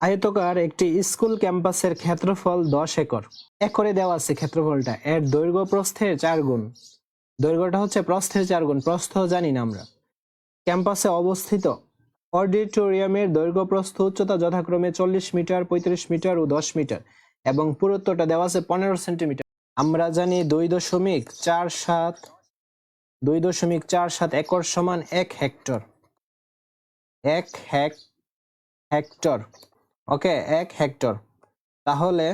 আয়তকার একটি স্কুল ক্যাম্পাসের ক্ষেত্রফল দশ একর। একরে দেওয়া আছে ক্ষেত্রফলটা। এর দৈর্ঘ্য প্রস্থের চার গুণ। দৈর্ঘ্যটা হচ্ছে প্রস্থের চার গুণ। প্রস্থ জানি না আমরা। ক্যাম্পাসে অবস্থিত। অডিটোরিয়ামের দৈর্ঘ্য প্রস্থ উচ্চতা যথাক্রমে চল্লিশ মিটার, পঁয়ত্রিশ মিটার ও দশ মিটার এবং পুরুত্বটা দেওয়া আছে পনেরো সেন্টিমিটার। আমরা জানি দুই দশমিক চার সাত, দুই দশমিক চার সাত একর সমান এক হেক্টর। এক হেক, হেক্টর। ওকে, এক হেক্টর। তাহলে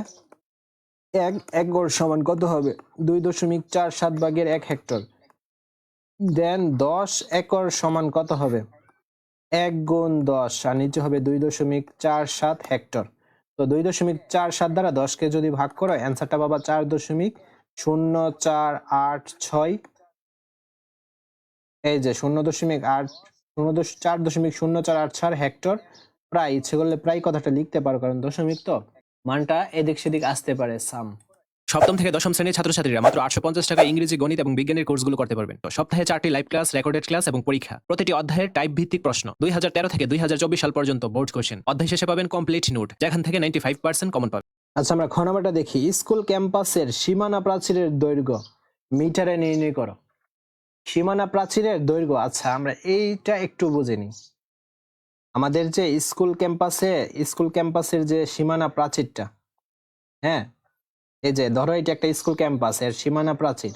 এক এক একর সমান কত হবে? দুই দশমিক চার সাত ভাগের এক হেক্টর। দেন দশ একর সমান কত হবে? এক গুণ দশ, আর নিচে হবে দুই দশমিক চার সাত হেক্টর। তো দুই দশমিক চার সাত দ্বারা দশকে যদি ভাগ করো, অ্যান্সারটা পাবা চার দশমিক শূন্য চার আট ছয়। এই যে শূন্য দশমিক আট, শূন্য চার দশমিক শূন্য চার আট চার হেক্টর প্রায় ইচ্ছে করলে প্রায় কথাটা লিখতে পারো কারণ দশমিক তো মানটা এদিক সেদিক আসতে পারে সাম। সপ্তম থেকে দশম শ্রেণির ছাত্রছাত্রীরা মাত্র আটশো পঞ্চাশ টাকা ইংরেজি গণিত এবং বিজ্ঞানের কোর্সগুলো করতে পারবেন। তো সপ্তাহে চারটি লাইভ ক্লাস রেকর্ডেড ক্লাস এবং পরীক্ষা। প্রতিটি অধ্যায়ের টাইপ ভিত্তিক প্রশ্ন। দুই হাজার তেরো থেকে দুই হাজার চব্বিশ সাল পর্যন্ত বোর্ড কোশ্চেন অধ্যায় শেষে পাবেন কমপ্লিট নোট যেখান থেকে নাইনটি ফাইভ পার্সেন্ট কমন পাবেন। আচ্ছা আমরা খ নাম্বারটা দেখি। স্কুল ক্যাম্পাসের সীমানা প্রাচীরের দৈর্ঘ্য মিটারে নির্ণয় করো। সীমানা প্রাচীরের দৈর্ঘ্য আচ্ছা আমরা এইটা একটু বুঝে নিই। আমাদের যে স্কুল ক্যাম্পাসে, স্কুল ক্যাম্পাসের যে সীমানা প্রাচীরটা হ্যাঁ? এই যে, ধরো এটা একটা স্কুল ক্যাম্পাস, এর সীমানা প্রাচীর।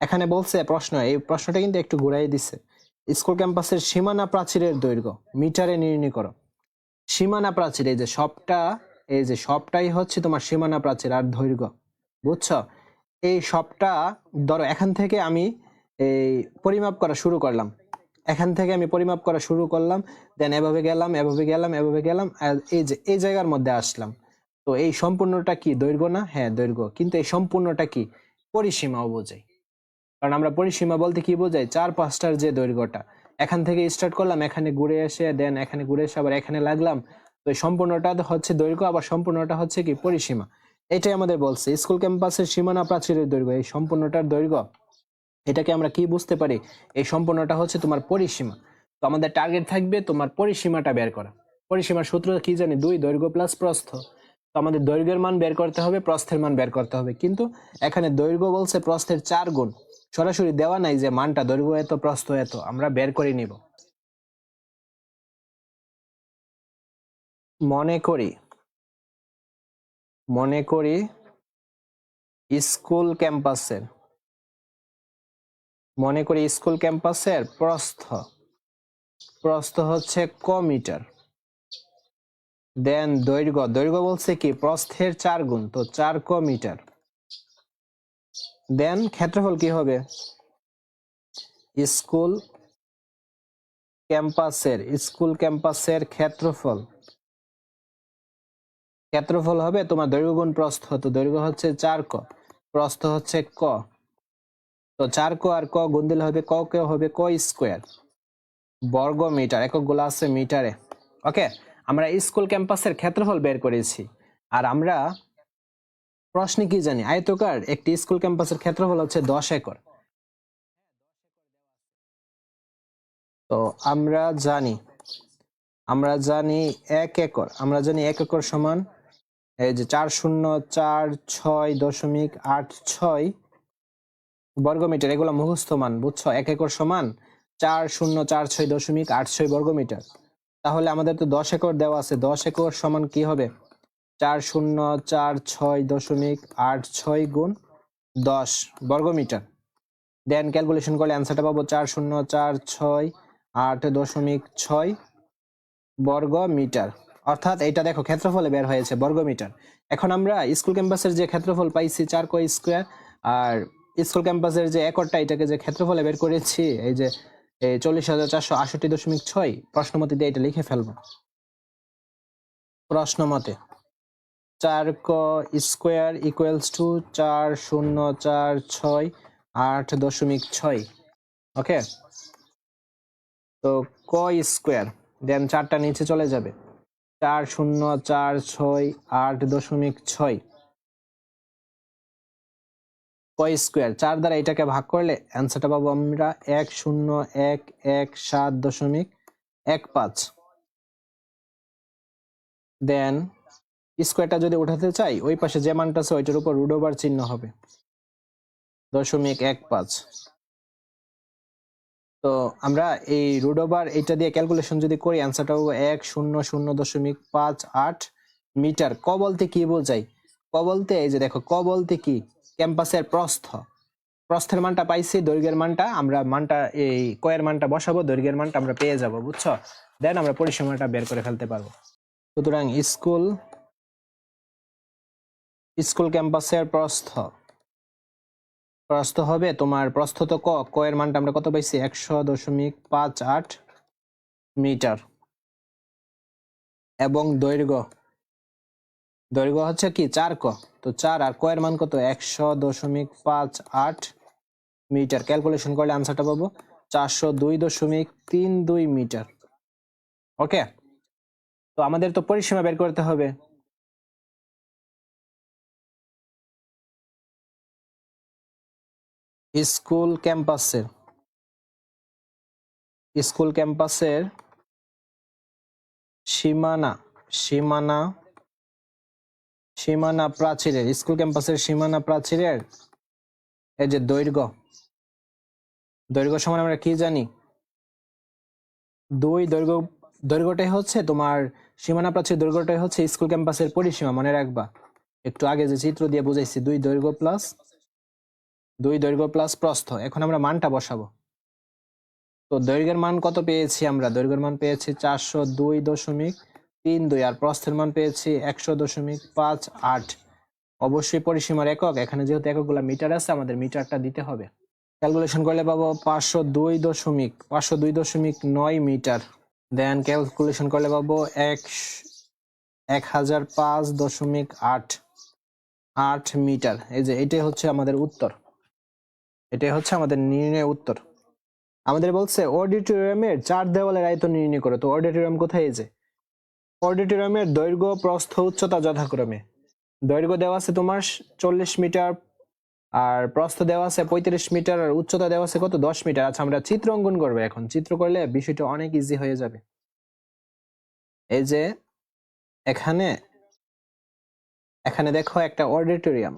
এখানে বলছে প্রশ্ন, এই প্রশ্নটা কিন্তু একটু ঘুরাই দিছে। স্কুল ক্যাম্পাসের সীমানা প্রাচীরের দৈর্ঘ্য, মিটারে নির্ণয় করো। সীমানা প্রাচীর, এই যে সবটা, এই যে সবটাই হচ্ছে তোমার সীমানা প্রাচীর আর দৈর্ঘ্য, বুঝছ? এই সবটা, ধরো এখান থেকে আমি এই পরিমাপ করা শুরু করলাম। এখান থেকে আমি পরিমাপ করা শুরু করলাম দেন এভাবে গেলাম এভাবে গেলাম এভাবে গেলাম এই যে, এই জায়গার মধ্যে আসলাম। তো এই সম্পূর্ণটা কি দৈর্ঘ্য না? হ্যাঁ দৈর্ঘ্য। কিন্তু এই সম্পূর্ণটা কি? পরিসীমাও বোঝাই। কারণ আমরা পরিসীমা বলতে কি বোঝাই? চার পাঁচটার যে দৈর্ঘ্যটা। এখান থেকে স্টার্ট করলাম, এখানে ঘুরে এসে দেন এখানে ঘুরে এসে আবার এখানে লাগলাম। তো এই সম্পূর্ণটা হচ্ছে দৈর্ঘ্য, আবার সম্পূর্ণটা হচ্ছে কি পরিসীমা। এটাই আমাদের বলছে। স্কুল ক্যাম্পাসের সীমানা প্রাচীরের দৈর্ঘ্য। এই সম্পূর্ণটার দৈর্ঘ্য এটাকে আমরা কি বুঝতে পারি? এই সম্পূর্ণটা হচ্ছে তোমার পরিসীমা। তো আমাদের টার্গেট থাকবে তোমার পরিসীমাটা বের করা। পরিসীমার সূত্র কি জানি? দুই, দৈর্ঘ্য প্লাস প্রস্থ। তো আমাদের দৈর্ঘ্যের মান বের করতে হবে, প্রস্থের মান বের করতে হবে। কিন্তু এখানে দৈর্ঘ্য বলছে প্রস্থের চার গুণ। সরাসরি দেওয়া নাই যে মানটা, দৈর্ঘ্য এত, প্রস্থ এত, আমরা বের করে নিব। মনে করি মনে করি, স্কুল ক্যাম্পাসের মনে করি স্কুল ক্যাম্পাসের প্রস্থ। প্রস্থ হচ্ছে ক মিটার। দেন দৈর্ঘ্য। দৈর্ঘ্য বলছে কি? প্রস্থের চার গুণ। তো চার ক মিটার। দেন ক্ষেত্রফল কি হবে? স্কুল ক্যাম্পাসের স্কুল ক্যাম্পাসের ক্ষেত্রফল। ক্ষেত্রফল হবে তোমার দৈর্ঘ্য গুণ প্রস্থ। তো দৈর্ঘ্য হচ্ছে চার ক। প্রস্থ হচ্ছে ক। তো চার ক আর ক গুণ দিলে হবে ক, কে হবে ক স্কোয়ার। বর্গ মিটার এককগুলো আছে মিটারে। ওকে, আমরা স্কুল ক্যাম্পাসের ক্ষেত্রফল বের করেছি। আর আমরা প্রশ্নে কি জানি? আয়তকার একটি স্কুল ক্যাম্পাসের ক্ষেত্রফল হচ্ছে দশ একর। তো আমরা জানি আমরা জানি এক একর, আমরা জানি এক একর সমান, এই যে চার শূন্য চার ছয় দশমিক আট ছয় বর্গমিটার, এগুলো মুখস্থ মান, বুঝছ? এক একর সমান চার শূন্য চার ছয় দশমিক আট ছয় বর্গমিটার। তাহলে আমাদের তো দশ একর দেওয়া আছে, দশ একর সমান কি হবে? চার শূন্য চার ছয় দশমিক আট ছয় গুণ দশ বর্গমিটার। দেন ক্যালকুলেশন করলে অ্যান্সারটা পাবো চার শূন্য চার ছয় আট দশমিক ছয় বর্গ মিটার অর্থাৎ এটা দেখো ক্ষেত্রফলে বের হয়েছে বর্গ মিটার এখন আমরা স্কুল ক্যাম্পাসের যে ক্ষেত্রফল পাইছি চার কো স্কোয়ার আর স্কুল ক্যাম্পাসের যে একরটা এটাকে যে ক্ষেত্রফলে বের করেছি, এই যে চল্লিশ হাজার চারশো আষট্টি দশমিক ছয়, প্রশ্নমতে দিয়ে এটা লিখে ফেলব। প্রশ্নমতে, চার ক স্কোয়ার ইকুয়ালস টু চার শূন্য চার ছয় আট দশমিক ছয়, ওকে? তো ক স্কোয়ার, দেন চারটা নিচে চলে যাবে। চার শূন্য চার ছয় আট দশমিক ছয় ক স্কোয়ার। চার দ্বারা এটাকে ভাগ করলে অ্যান্সারটা পাবো আমরা এক শূন্য এক এক সাত দশমিক এক পাঁচ। দেন স্কোয়ারটা যদি উঠাতে চাই, ওই পাশে যে মানটা আছে, ওইটার উপর রুট ওভার চিহ্ন হবে। দশমিক এক পাঁচ। তো আমরা এই রুট ওভার এটা দিয়ে ক্যালকুলেশন যদি করি অ্যান্সারটা হবে এক শূন্য শূন্য দশমিক পাঁচ আট মিটার। ক বলতে কি বোঝাই ক বলতে, এই যে দেখো, ক বলতে কি? ক্যাম্পাসের প্রস্থ। প্রস্থের মানটা পাইছি, দৈর্ঘ্যের মানটা, আমরা মানটা, এই কয়ের মানটা বসাবো, দৈর্ঘ্যের মানটা আমরা পেয়ে যাব, বুঝছ? দেন আমরা পরিসীমাটা বের করে ফেলতে পারব। সুতরাং স্কুল স্কুল ক্যাম্পাসের প্রস্থ। প্রস্থ হবে তোমার, প্রস্থ তো ক, কয়ের মানটা আমরা কত পাইছি? একশো দশমিক পাঁচ আট মিটার। এবং দৈর্ঘ্য দৈর্ঘ্য হচ্ছে কি চার ক। তো চার আর ক এর মান কত? একশো দশমিক পাঁচ আট মিটার। ক্যালকুলেশন করলে আনসারটা পাবো। চারশো দুই দশমিক তিন দুই মিটার। ওকে তো আমাদের তো পরিসীমা বের করতে হবে। স্কুল ক্যাম্পাসের। স্কুল ক্যাম্পাসের সীমানা। সীমানা সীমানা প্রাচীরের, স্কুল ক্যাম্পাসের সীমানা প্রাচীরের এই যে দৈর্ঘ্য দৈর্ঘ্য সমান আমরা কি জানি? দুই দৈর্ঘ্য, দৈর্ঘ্যটাই হচ্ছে তোমার সীমানা প্রাচীর দৈর্ঘ্যটাই হচ্ছে স্কুল ক্যাম্পাসের পরিসীমা, মনে রাখবা। একটু আগে যে চিত্র দিয়ে বুঝাইছি, দুই দৈর্ঘ্য প্লাস, দুই দৈর্ঘ্য প্লাস প্রস্থ, এখন আমরা মানটা বসাবো। তো দৈর্ঘ্যের মান কত পেয়েছি আমরা? দৈর্ঘ্যের মান পেয়েছি চারশো দুই দশমিক তিন, দুই আর প্রস্থের মান পেয়েছি একশো দশমিক পাঁচ আট। অবশ্যই পরিসীমার একক। এখানে যেহেতু এককগুলো মিটার আছে, আমাদের মিটারটা দিতে হবে। ক্যালকুলেশন করলে পাবো পাঁচশো দুই দশমিক, পাঁচশো দুই দশমিক নয় মিটার। দেন ক্যালকুলেশন করলে পাবো এক এক হাজার পাঁচ দশমিক আট আট মিটার। এই যে এটাই হচ্ছে আমাদের উত্তর। এটাই হচ্ছে আমাদের নির্ণয় উত্তর। আমাদের বলছে অডিটোরিয়ামের চার দেওয়ালের আয়তন নির্ণয় করো। তো অডিটোরিয়াম কোথায় এই যে? অডিটোরিয়ামের দৈর্ঘ্য, প্রস্থ, উচ্চতা যথাক্রমে। দৈর্ঘ্য দেওয়া আছে তোমার চল্লিশ মিটার, আর প্রস্থ দেওয়া আছে পঁয়ত্রিশ মিটার, আর উচ্চতা দেওয়া আছে কত? দশ মিটার। আচ্ছা আমরা চিত্র অঙ্কন করব এখন। চিত্র করলে বিষয়টা অনেক ইজি হয়ে যাবে। এই যে এখানে এখানে দেখো একটা অডিটোরিয়াম।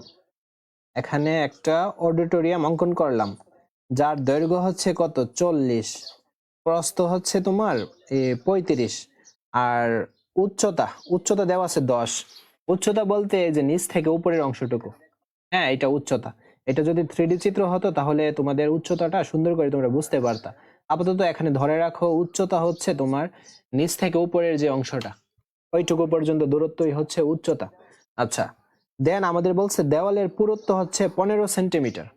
এখানে একটা অডিটোরিয়াম অঙ্কন করলাম। যার দৈর্ঘ্য হচ্ছে কত? চল্লিশ। প্রস্থ হচ্ছে তোমার পঁয়ত্রিশ। আর উচ্চতা উচ্চতা দেওয়া আছে দশ। উচ্চতা বলতে যে নিচ থেকে উপরের অংশটুকু। হ্যাঁ এটা উচ্চতা। এটা যদি থ্রি চিত্র হতো, তাহলে তোমাদের উচ্চতাটা সুন্দর করে তোমরা বুঝতে পারতা। আপাতত এখানে ধরে রাখো, উচ্চতা হচ্ছে তোমার নিচ থেকে উপরের যে অংশটা। ওইটুকু পর্যন্ত দূরত্বই হচ্ছে উচ্চতা। আচ্ছা দেন আমাদের বলছে দেওয়ালের পুরুত্ব হচ্ছে পনেরো সেন্টিমিটার।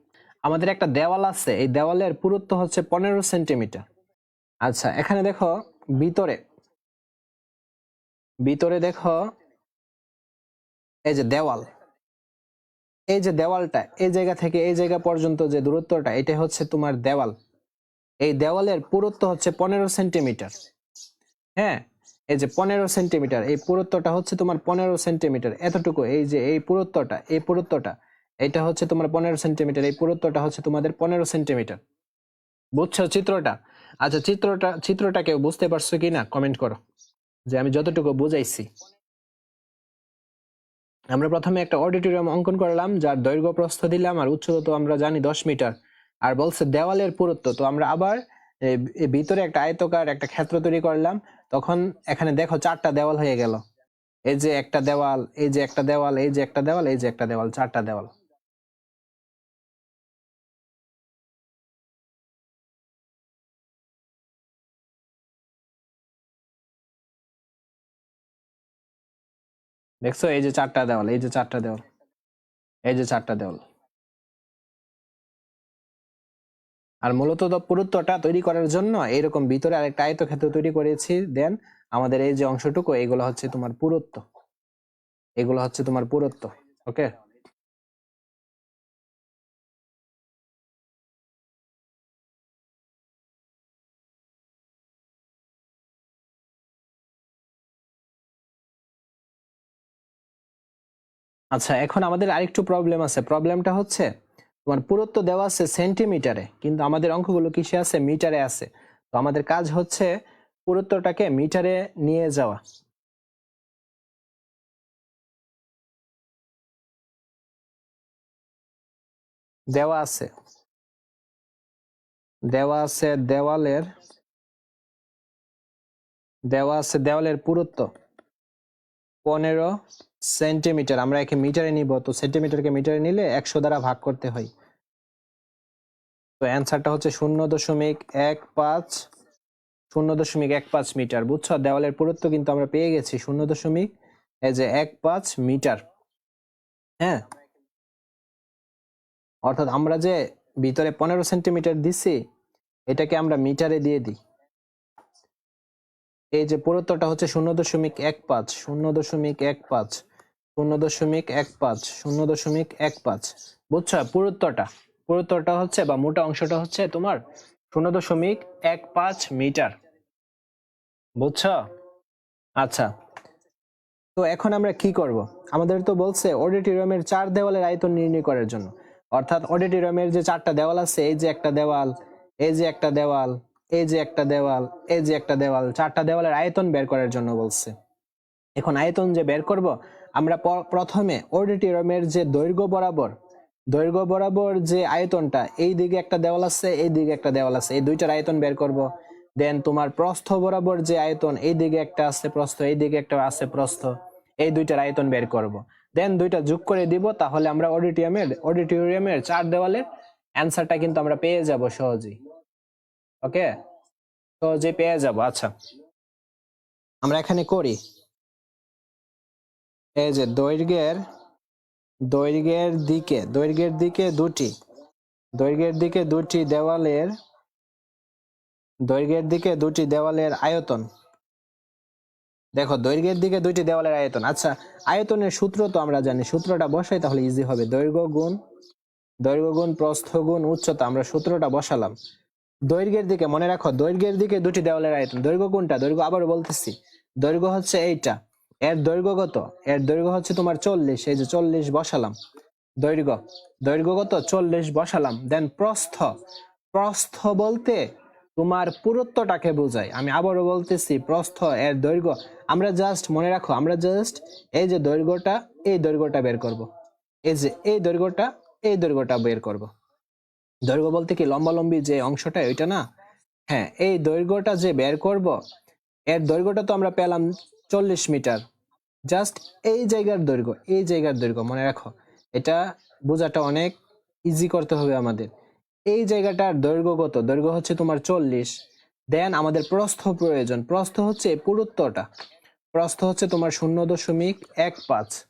আমাদের একটা দেওয়াল আছে, এই দেওয়ালের পুরুত্ব হচ্ছে পনেরো সেন্টিমিটার। আচ্ছা এখানে দেখো, ভিতরে ভিতরে দেখো, এই যে দেওয়াল। এই যে দেওয়ালটা, এই জায়গা থেকে এই জায়গা পর্যন্ত যে দূরত্বটা এটা হচ্ছে তোমার দেওয়াল। এই দেওয়ালের পুরুত্ব হচ্ছে পনেরো সেন্টিমিটার। হ্যাঁ এই যে পনেরো সেন্টিমিটার, এই পুরুত্বটা হচ্ছে তোমার পনেরো সেন্টিমিটার। এতটুকু, এই যে এই পুরুত্বটা এই পুরুত্বটা, এটা হচ্ছে তোমার পনেরো সেন্টিমিটার, এই পুরুত্বটা হচ্ছে তোমাদের পনেরো সেন্টিমিটার। বুঝছ চিত্রটা? আচ্ছা চিত্রটা চিত্রটা কেউ বুঝতে পারছ কি না কমেন্ট করো। যে আমি যতটুকু বুঝাইছি। আমরা প্রথমে একটা অডিটোরিয়াম অঙ্কন করলাম, যার দৈর্ঘ্য প্রস্থ দিলাম আর উচ্চতা তো আমরা জানি দশ মিটার। আর বলছে দেওয়ালের পুরুত্ব, তো আমরা আবার ভিতরে একটা আয়তকার একটা ক্ষেত্র তৈরি করলাম। তখন এখানে দেখো চারটা দেওয়াল হয়ে গেল। এই যে একটা দেওয়াল, এই যে একটা দেওয়াল, এই যে একটা দেওয়াল, এই যে একটা দেওয়াল, চারটা দেওয়াল। দেখছ? এই যে চারটা দেওয়াল, এই যে চারটা দেওয়াল, এই যে চারটা দেওয়াল। আর মূলত পুরুত্বটা তৈরি করার জন্য এরকম ভিতরে আরেকটা আয়তক্ষেত্র তৈরি করেছি। দেন আমাদের এই যে অংশটুকু, এগুলো হচ্ছে তোমার পুরুত্ব। এগুলো হচ্ছে তোমার পুরুত্ব ওকে আচ্ছা এখন আমাদের আরেকটু প্রবলেম আছে। প্রবলেমটা হচ্ছে, তোমার পুরত্ব দেওয়া আছে সেন্টিমিটারে কিন্তু আমাদের অঙ্কগুলো কিসে আছে? মিটারে আছে। তো আমাদের কাজ হচ্ছে পুরত্বটাকে মিটারে নিয়ে যাওয়া। দেওয়া আছে। দেওয়া আছে দেওয়ালের, দেওয়া আছে দেওয়ালের পুরুত্ব। পনেরো সেন্টিমিটার, আমরা একে মিটারে নিব, তো সেন্টিমিটারকে মিটারে নিলে একশো দ্বারা ভাগ করতে হয়। তো অ্যান্সারটা হচ্ছে শূন্য দশমিক এক পাঁচ, শূন্য দশমিক এক পাঁচ মিটার, বুঝছ? দেওয়ালের পুরুত্ব কিন্তু আমরা পেয়ে গেছি শূন্য দশমিক, এই যে এক পাঁচ মিটার। হ্যাঁ? অর্থাৎ আমরা যে ভিতরে পনেরো সেন্টিমিটার দিছি, এটাকে আমরা মিটারে দিয়ে দিই। এই যে পুরুত্বটা হচ্ছে শূন্য দশমিক এক পাঁচ, শূন্য দশমিক এক পাঁচ। শূন্য দশমিক এক পাঁচ, শূন্য দশমিক এক পাঁচ। বুঝছ? পুরুত্বটা। পুরুত্বটা হচ্ছে বা মোটা অংশটা হচ্ছে তোমার শূন্য দশমিক এক পাঁচ মিটার। বুঝছ? আচ্ছা। তো এখন আমরা কি করব? আমাদের তো বলছে অডিটোরিয়ামের চার দেওয়ালের আয়তন নির্ণয় করার জন্য। অর্থাৎ অডিটোরিয়ামের যে চারটা দেওয়াল আছে, এই যে একটা দেওয়াল, এই যে একটা দেওয়াল, এই যে একটা দেওয়াল, এই যে একটা দেওয়াল, চারটা দেওয়ালের আয়তন বের করার জন্য বলছে। এখন আয়তন যে বের করব আমরা প্রথমে অডিটোরিয়ামের যে দৈর্ঘ্য বরাবর দৈর্ঘ্য বরাবর যে আয়তনটা, এই দিকে একটা দেওয়াল আছে, এই দিকে একটা দেওয়াল আছে, এই দুইটার আয়তন বের করব। দেন তোমার প্রস্থ বরাবর যে আয়তন, এই দিকে একটা আছে প্রস্থ, এই দিকে একটা আছে প্রস্থ, এই দুইটার আয়তন বের করব। দেন দুইটা যোগ করে দিব, তাহলে আমরা অডিটোরিয়ামের অডিটোরিয়ামের চার দেওয়ালের অ্যান্সারটা কিন্তু আমরা পেয়ে যাব সহজেই। ওকে সহজেই পেয়ে যাব আচ্ছা। আমরা এখানে করি। এই যে দৈর্ঘ্যের দৈর্ঘ্যের দিকে দৈর্ঘ্যের দিকে দুটি, দৈর্ঘ্যের দিকে দুটি দেওয়ালের, দৈর্ঘ্যের দিকে দুটি দেওয়ালের আয়তন। দেখো, দৈর্ঘ্যের দিকে দুইটি দেওয়ালের আয়তন। আচ্ছা আয়তনের সূত্র তো আমরা জানি। সূত্রটা বসাই তাহলে ইজি হবে। দৈর্ঘ্য গুণ দৈর্ঘ্য গুণ প্রস্থ গুণ উচ্চতা, আমরা সূত্রটা বসালাম। দৈর্ঘ্যের দিকে, মনে রাখো, দৈর্ঘ্যের দিকে দুটি দেওয়ালের আয়তন। দৈর্ঘ্য কোনটা? দৈর্ঘ্য আবার বলতেছি। দৈর্ঘ্য হচ্ছে এইটা। এর দৈর্ঘ্য কত? এর দৈর্ঘ্য হচ্ছে তোমার চল্লিশ, এই যে চল্লিশ বসালাম। দৈর্ঘ্য দৈর্ঘ্য কত? চল্লিশ বসালাম। দেন প্রস্থ প্রস্থ বলতে তোমার পুরুত্বটাকে বোঝায়। আমি আবারও বলতেছি, প্রস্থ, এর দৈর্ঘ্য। আমরা জাস্ট মনে রাখো, আমরা জাস্ট এই যে দৈর্ঘ্যটা, এই দৈর্ঘ্যটা বের করব। এই যে এই দৈর্ঘ্যটা এই দৈর্ঘ্যটা বের করব। দৈর্ঘ্য বলতে কি? লম্বালম্বি যে অংশটা, ওইটা না? হ্যাঁ এই দৈর্ঘ্যটা যে বের করব, এর দৈর্ঘ্যটা তো আমরা পেলাম চল্লিশ মিটার। জাস্ট এই জায়গার দৈর্ঘ্য, এই জায়গার দৈর্ঘ্য, মনে রাখো। এটা বোঝাটা অনেক ইজি করতে হবে আমাদের। এই জায়গাটার দৈর্ঘ্য কত? দৈর্ঘ্য হচ্ছে তোমার চল্লিশ। দেন আমাদের প্রস্থ প্রয়োজন। প্রস্থ হচ্ছে পুরুত্বটা। প্রস্থ হচ্ছে তোমার শূন্য দশমিক এক পাঁচ।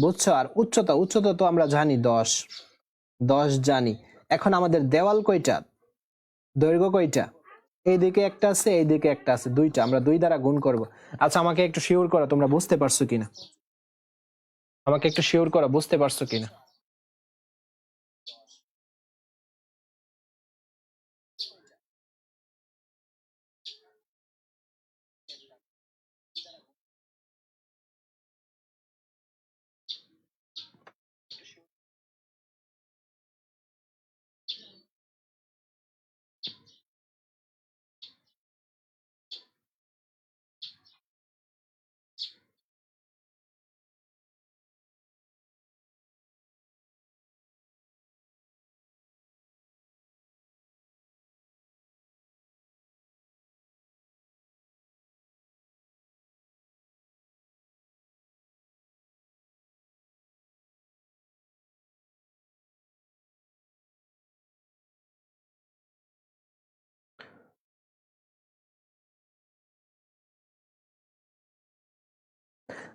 বুঝছ? আর উচ্চতা উচ্চতা তো আমরা জানি, দশ। দশ জানি। এখন আমাদের দেওয়াল কয়টা? দৈর্ঘ্য কয়টা? এইদিকে একটা আছে, এইদিকে একটা আছে, দুইটা। আমরা দুই দ্বারা গুণ করব। আচ্ছা আমাকে একটু শিওর করো, তোমরা বুঝতে পারছ কিনা? আমাকে একটু শিওর করো, বুঝতে পারছ কিনা?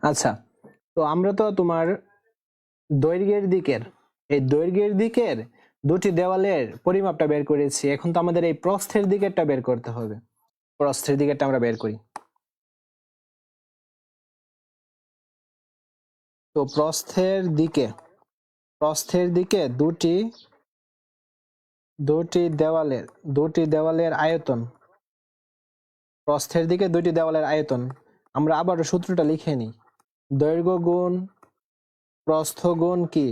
আচ্ছা তো আমরা তো তোমার দৈর্ঘ্যের দিকের, এই দৈর্ঘ্যের দিকের দুটি দেওয়ালের পরিমাপটা বের করেছি। এখন তো আমাদের এই প্রস্থের দিকেরটা বের করতে হবে। প্রস্থের দিকেরটা আমরা বের করি। তো প্রস্থের দিকে প্রস্থের দিকে দুটি দুটি দেওয়ালের দুটি দেওয়ালের আয়তন। প্রস্থের দিকে দুটি দেওয়ালের আয়তন। আমরা আবারও সূত্রটা লিখে নিই। দৈর্ঘ্য গুণ প্রস্থ গুণ কি?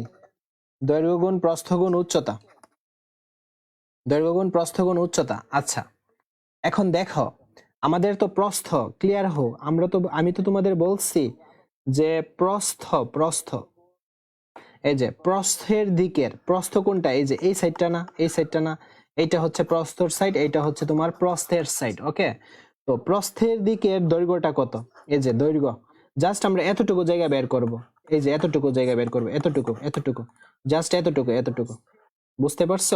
দৈর্ঘ্য গুণ প্রস্থ গুণ উচ্চতা। দৈর্ঘ্য গুণ প্রস্থ গুণ উচ্চতা। আচ্ছা এখন দেখো, আমাদের তো প্রস্থ ক্লিয়ার হো। আমরা তো, আমি তো তোমাদের বলছি যে প্রস্থ প্রস্থ। এই যে প্রস্থের দিকের, প্রস্থ কোনটা? এই যে এই সাইডটা না, এই সাইডটা না, এইটা হচ্ছে প্রস্থর সাইড এইটা হচ্ছে তোমার প্রস্থের সাইড ওকে তো প্রস্থের দিকের দৈর্ঘ্যটা কত? এই যে দৈর্ঘ্য। জাস্ট আমরা এতটুকু জায়গা বের করব। এই যে এতটুকু জায়গা বের করব। এতটুকু এতটুকু জাস্ট এতটুকু এতটুকু। বুঝতে পারছ?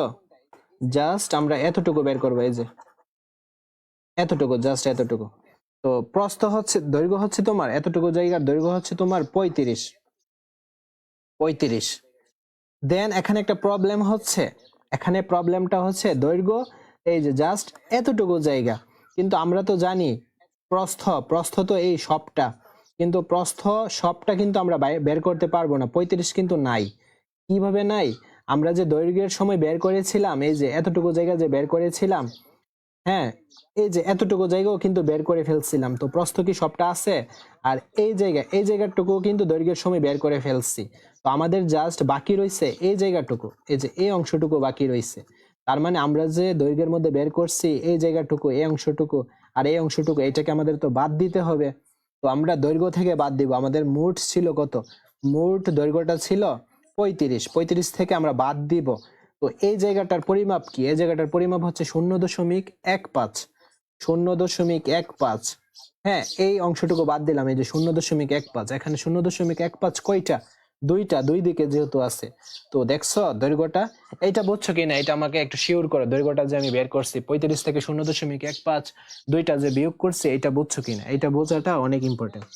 জাস্ট আমরা এতটুকু বের করব, এই যে। এতটুকু জাস্ট এতটুকু। তো প্রস্থ হচ্ছে, দৈর্ঘ্য হচ্ছে তোমার, এতটুকু জায়গার দৈর্ঘ্য হচ্ছে তোমার পঁয়ত্রিশ। পঁয়ত্রিশ। দেন এখানে একটা প্রবলেম হচ্ছে, এখানে প্রবলেমটা হচ্ছে দৈর্ঘ্য। এই যে জাস্ট এতটুকু জায়গা। কিন্তু আমরা তো জানি, প্রস্থ প্রস্থ তো এই সবটা। কিন্তু প্রস্থ সবটা কিন্তু আমরা বের করতে পারব না, পঁয়ত্রিশ কিন্তু নাই। কীভাবে নাই? আমরা যে দৈর্ঘ্যের সময় বের করেছিলাম, এই যে এতটুকু জায়গা যে বের করেছিলাম হ্যাঁ এই যে এতটুকু জায়গাও কিন্তু বের করে ফেলছিলাম, তো প্রস্থ কি সবটা আছে? আর এই জায়গা, এই জায়গাটুকু কিন্তু দৈর্ঘ্যের সময় বের করে ফেলছি। তো আমাদের জাস্ট বাকি রয়েছে এই জায়গাটুকু, এই যে এই অংশটুকু বাকি রয়েছে তার মানে আমরা যে দৈর্ঘ্যের মধ্যে বের করছি, এই জায়গাটুকু, এই অংশটুকু, আর এই অংশটুকু, এটাকে আমাদের তো বাদ দিতে হবে। তো আমরা দৈর্ঘ্য থেকে বাদ দিব। আমাদের মোট ছিল কত? মোট দৈর্ঘ্যটা ছিল পঁয়ত্রিশ। পঁয়ত্রিশ থেকে আমরা বাদ দিব। তো এই জায়গাটার পরিমাপ কি? এই জায়গাটার পরিমাপ হচ্ছে শূন্য দশমিক এক পাঁচ। শূন্য দশমিক এক পাঁচ। হ্যাঁ এই অংশটুকু বাদ দিলাম। এই যে শূন্য দশমিক এক পাঁচ। এখানে শূন্য দশমিক এক পাঁচ কয়টা? দুইটা, দুই দিকে যেহেতু আছে। তো দেখছ দৈর্ঘ্যটা? এইটা বুঝছ কিনা? এটা আমাকে একটু শিওর করো। দৈর্ঘ্যটা যে আমি বের করছি, পঁয়ত্রিশ থেকে শূন্য দশমিক এক পাঁচ, দুইটা যে বিয়োগ করছি এটা বুঝছ কিনা? এটা বোঝাটা অনেক ইম্পর্টেন্ট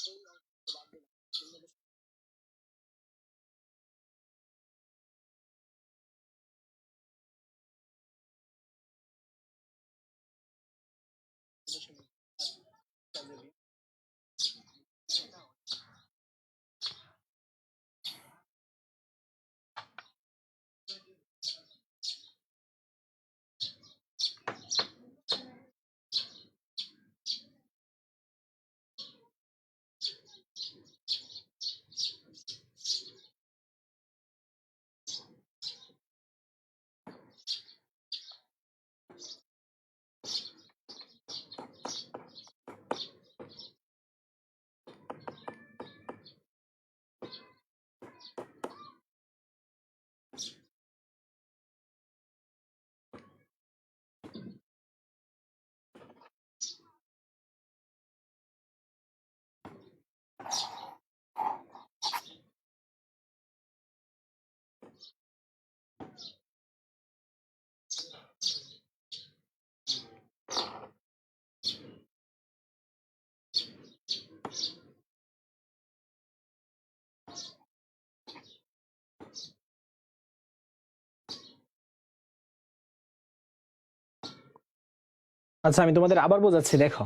আচ্ছা আমি তোমাদের আবার বোঝাচ্ছি, দেখো।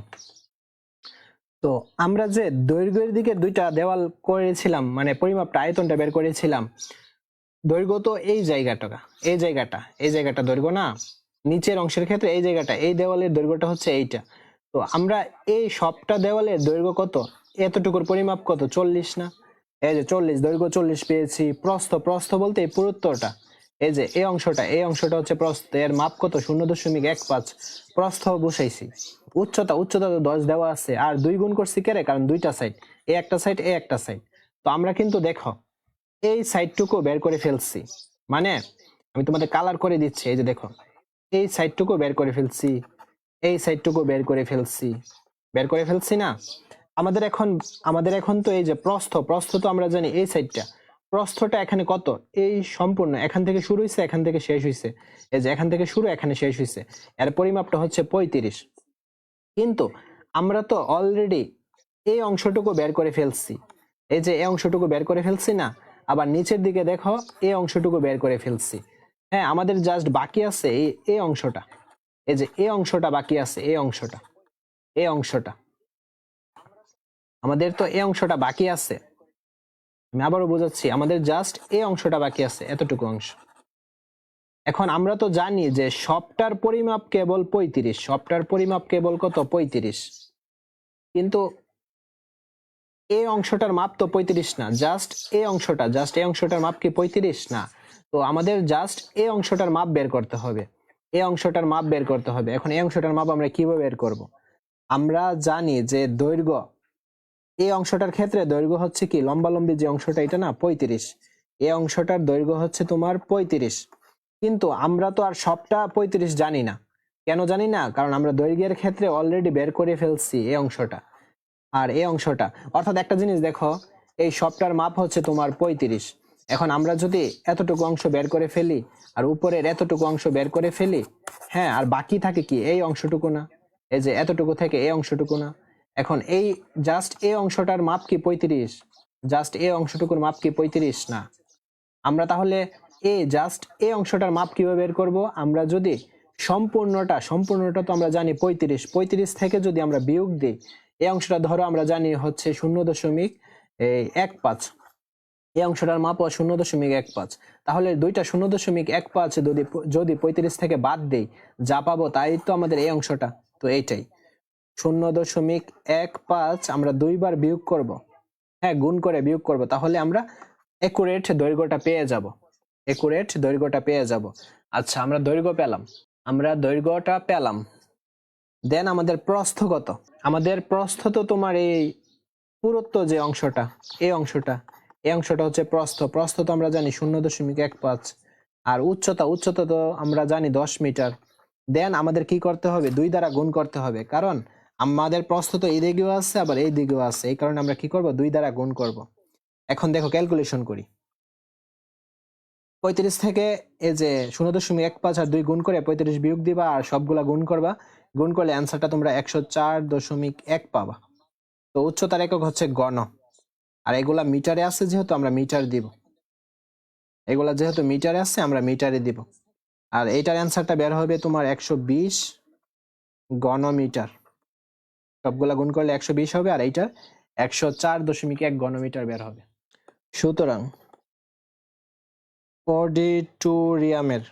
তো আমরা যে দৈর্ঘ্যের দিকে দুইটা দেওয়াল করেছিলাম মানে পরিমাপটা, আয়তনটা বের করেছিলাম, দৈর্ঘ্য তো এই জায়গাটা এই জায়গাটা এই জায়গাটা দৈর্ঘ্য না, নিচের অংশের ক্ষেত্রে এই জায়গাটা, এই দেওয়ালের দৈর্ঘ্যটা হচ্ছে এইটা। তো আমরা এই সবটা দেওয়ালের দৈর্ঘ্য কত? এতটুকুর পরিমাপ কত? চল্লিশ না? এই যে চল্লিশ, দৈর্ঘ্য চল্লিশ পেয়েছি, প্রস্থ প্রস্থ বলতে এই পুরুত্বটা। এই যে, এই অংশটা এই অংশটা হচ্ছে প্রস্থ। এর মাপ কত? শূন্য দশমিক এক পাঁচ। প্রস্থ বসাইছি। উচ্চতা উচ্চতা তো দশ দেওয়া আছে। আর দুই গুণ করছি কেরে কারণ দুইটা সাইড এ একটা সাইড এ একটা সাইড তো আমরা কিন্তু দেখো, এই সাইডটুকু বের করে ফেলছি। মানে আমি তোমাদের কালার করে দিচ্ছি। এই যে দেখো, এই সাইডটুকু বের করে ফেলছি। এই সাইডটুকু বের করে ফেলছি। বের করে ফেলছি না? আমাদের এখন আমাদের এখন তো এই যে প্রস্থ প্রস্থ তো আমরা জানি এই সাইডটা প্রস্থটা এখানে কত? এই সম্পূর্ণ, এখান থেকে শুরু হয়েছে এখান থেকে শেষ হয়েছে এই যে এখান থেকে শুরু, এখানে শেষ হয়েছে এর পরিমাপটা হচ্ছে পঁয়ত্রিশ। কিন্তু আমরা তো অলরেডি এই অংশটুকু বের করে ফেলছি। এই যে এই অংশটুকু বের করে ফেলছি না, আবার নিচের দিকে দেখো এই অংশটুকু বের করে ফেলছি। হ্যাঁ আমাদের জাস্ট বাকি আছে এই এই অংশটা। এই যে এই অংশটা বাকি আছে এই অংশটা। এই অংশটা। আমাদের তো এই অংশটা বাকি আছে। আমি আবারও বোঝাচ্ছি, আমাদের জাস্ট এই অংশটা বাকি আছে, এতটুকু অংশ। এখন আমরা তো জানি যে সবটার পরিমাপ কেবল পঁয়ত্রিশ, সবটার পরিমাপ কেবল কত? পঁয়ত্রিশ। কিন্তু এই অংশটার মাপ তো পঁয়ত্রিশ না জাস্ট এই অংশটা জাস্ট এই অংশটার মাপ কি পঁয়ত্রিশ? না। তো আমাদের জাস্ট এই অংশটার মাপ বের করতে হবে। এই অংশটার মাপ বের করতে হবে। এখন এই অংশটার মাপ আমরা কীভাবে বের করব? আমরা জানি যে দৈর্ঘ্য এই অংশটার ক্ষেত্রে দৈর্ঘ্য হচ্ছে কি? লম্বা লম্বি যে অংশটা, এটা না? পঁয়ত্রিশ। এই অংশটার দৈর্ঘ্য হচ্ছে তোমার পঁয়ত্রিশ। কিন্তু আমরা তো আর সবটা পঁয়ত্রিশ জানি না। কেন জানি না? কারণ আমরা দৈর্ঘ্যের ক্ষেত্রে অলরেডি বের করে ফেলছি এই অংশটা আর এই অংশটা। অর্থাৎ একটা জিনিস দেখো, এই সবটার মাপ হচ্ছে তোমার পঁয়ত্রিশ। এখন আমরা যদি এতটুকু অংশ বের করে ফেলি আর উপরের এতটুকু অংশ বের করে ফেলি হ্যাঁ আর বাকি থাকে কি? এই অংশটুকু না। এই যে এতটুকু থেকে এই অংশটুকু না। এখন এই জাস্ট এই অংশটার মাপ কি পঁয়ত্রিশ? জাস্ট এই অংশটুকুর মাপ কি পঁয়ত্রিশ? না। আমরা তাহলে এ জাস্ট এই অংশটার মাপ কীভাবে বের করব? আমরা যদি সম্পূর্ণটা সম্পূর্ণটা তো আমরা জানি পঁয়ত্রিশ। পঁয়ত্রিশ থেকে যদি আমরা বিয়োগ দিই এই অংশটা ধরো আমরা জানি হচ্ছে শূন্য দশমিক এক পাঁচ। এই অংশটার মাপ শূন্য দশমিক এক পাঁচ। তাহলে দুইটা শূন্য দশমিক এক পাঁচ যদি যদি পঁয়ত্রিশ থেকে বাদ দেই, যা পাবো তাই তো আমাদের এই অংশটা। তো এইটাই। শূন্য দশমিক এক পাঁচ আমরা দুইবার বিয়োগ করব। হ্যাঁ গুণ করে বিয়োগ করব, তাহলে আমরা একুরেট দৈর্ঘ্যটা পেয়ে যাব। একুরেট দৈর্ঘ্যটা পেয়ে যাব। আচ্ছা আমরা দৈর্ঘ্য পেলাম। আমরা দৈর্ঘ্যটা পেলাম। দেন আমাদের প্রস্থ কত? আমাদের প্রস্থ তো তোমার এই পুরুত্ব যে অংশটা এই অংশটা এই অংশটা হচ্ছে প্রস্থ। প্রস্থ তো আমরা জানি শূন্য দশমিক এক পাঁচ। আর উচ্চতা উচ্চতা তো আমরা জানি দশ মিটার। দেন আমাদের কি করতে হবে? দুই দ্বারা গুণ করতে হবে। কারণ আমাদের প্রস্থ তো এই দিকেও আছে, আবার এই দিকেও আছে। এই কারণে আমরা কি করব? দুই দ্বারা গুণ করব। এখন দেখো ক্যালকুলেশন করি। পঁয়ত্রিশ থেকে এই যে শূন্য দশমিক এক পাঁচ আর দুই গুণ করে পঁয়ত্রিশ বিয়োগ দিবা আর সবগুলা গুণ করবা। গুণ করলে অ্যান্সারটা তোমরা একশো চার দশমিক এক পাবা। তো উচ্চতার একক হচ্ছে গণ। আর এগুলা মিটারে আছে যেহেতু আমরা মিটার দিব। এগুলা যেহেতু মিটারে আছে, আমরা মিটারে দিব। আর এইটার অ্যান্সারটা বের হবে তোমার একশো বিশ গণমিটার। সবগুলা গুণ করলে একশো বিশ হবে আর এইটা একশো চার দশমিক এক গণমিটার বের হবে। সুতরাং অডিটোরিয়ামের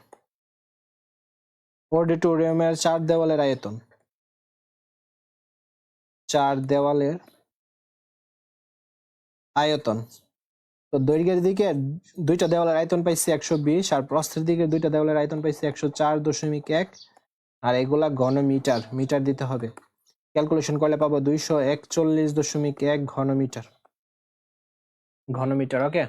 অডিটোরিয়ামের চার দেওয়ালের আয়তন। চার দেওয়ালের আয়তন। তো দৈর্ঘ্যের দিকে দুইটা দেওয়ালের আয়তন পাইছি একশো বিশ আর প্রস্থের দিকে দুইটা দেওয়ালের আয়তন পাইছি একশো চার দশমিক এক। আর এগুলা ঘন মিটার মিটার দিতে হবে। ক্যালকুলেশন করলে পাবো দুইশো একচল্লিশ দশমিক এক ঘনমিটার। ঘনমিটার ঘন মিটার ওকে